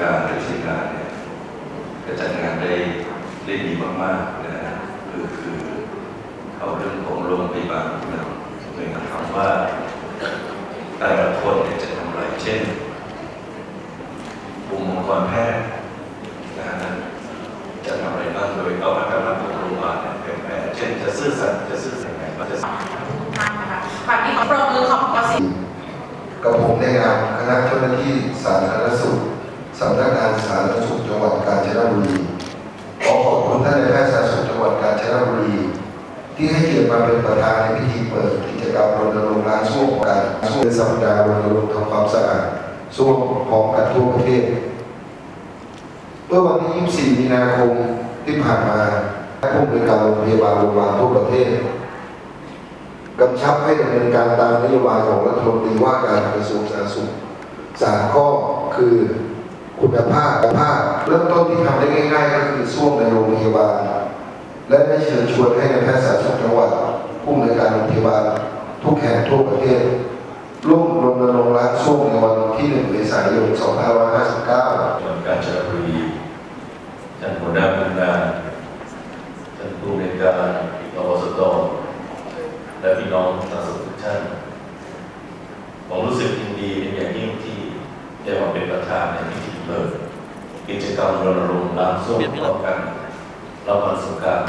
การและทีมงานเนี่ยก็จัดงานได้ได้ดีมากๆนะฮะคือคือเอาเรื่องของโรงพยาบาลนะหน่วยงานถามว่าแต่ละคนเนี่ยจะทำอะไรเช่นกลุ่มองค์กรแพทย์นะจะทำอะไรบ้างโดยเอามาตรฐานของโรงพยาบาลเป็นแผนเช่นจะซื่อสัตย์จะซื่อสัตย์ยังไงว่าจะท่านนะคะแบบนี้ขอปรบมือขอบคุณสิกับผมในนามคณะเจ้าหน้าที่สาธารณสุข สำนักงานสาธารณสุขจังหวัดกาญจนบุรี ขอขอบคุณท่านนายแพทย์สาธารณสุขจังหวัดกาญจนบุรี ที่ให้เกียรติมาเป็นประธานในพิธีเปิดกิจกรรมรณรงค์ล้างส้วมกันช่วงสัปดาห์รณรงค์ทำความสะอาดส้วมพร้อมกันทั่วประเทศ เมื่อวันที่ 24 มีนาคมที่ผ่านมาผู้บริการโรงพยาบาลโรงพยาบาลทั่วประเทศกำชับให้ดำเนินการตามนโยบายของรัฐมนตรีว่าการกระทรวงสาธารณสุขสามข้อคือ คุณภาพคุณภาพเริ่มต้นที่ทำได้ง่ายๆ ก็คือส้วมในโรงพยาบาล และได้เชิญชวนให้ในแพทย์สาธารณสุขจังหวัดผู้อำนวยการโรงพยาบาล ทุกแห่งทั่วประเทศร่วมรณรงค์ล้างส้วมในวันที่1เมษายน 2559จังหวัดกาญจนบุรีท่านหัวหน้าพนักงานท่านผู้ในการรวสตและพี่น้องสาธารณสุขทุกท่านผมรู้สึกยินดีเป็นอย่างยิ่งที่ได้มาเป็นประธานในพิธี เปิดกิจกรรมรณรงค์ล้างส้วมพร้อมกันรับวันสงกรานต์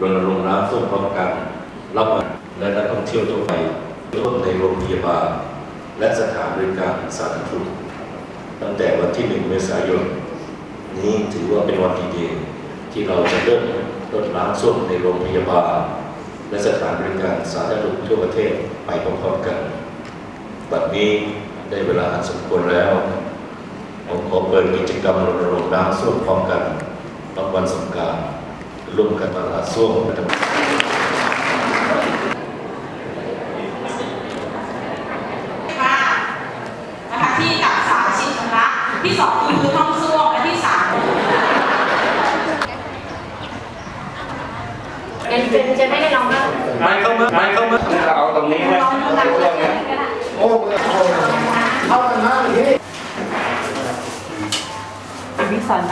รณรงค์ล้างส้วมพร้อมกันรับวันและนักท่องเที่ยวทั่วไปร่วมในโรงพยาบาล และสถานบริการสาธารณสุขตั้งแต่วันที่ 1 เมษายน นี้ถือว่าเป็นวันดีๆที่เราจะเริ่มลดล้างส้วมในโรงพยาบาล และสถานบริการสาธารณสุขทั่วประเทศไปพร้อมๆกัน บัดนี้ได้เวลาอันสมควรแล้ว ผมขอเปิดกิจกรรมรณรงค์ล้างส้วมพร้อมกันรับวันสงการร่วมกันตลาดส้วมค่ะนะคะที่กับสาชินชำระที่สองคือห้องส้วมและที่สามเป็นเป็นจะไม่ได้ลองบ้างไม่เข้ามาไม่เข้ามาเอาตรงนี้ไว้ลองลองตรงนี้ได้โอ้ 算吧。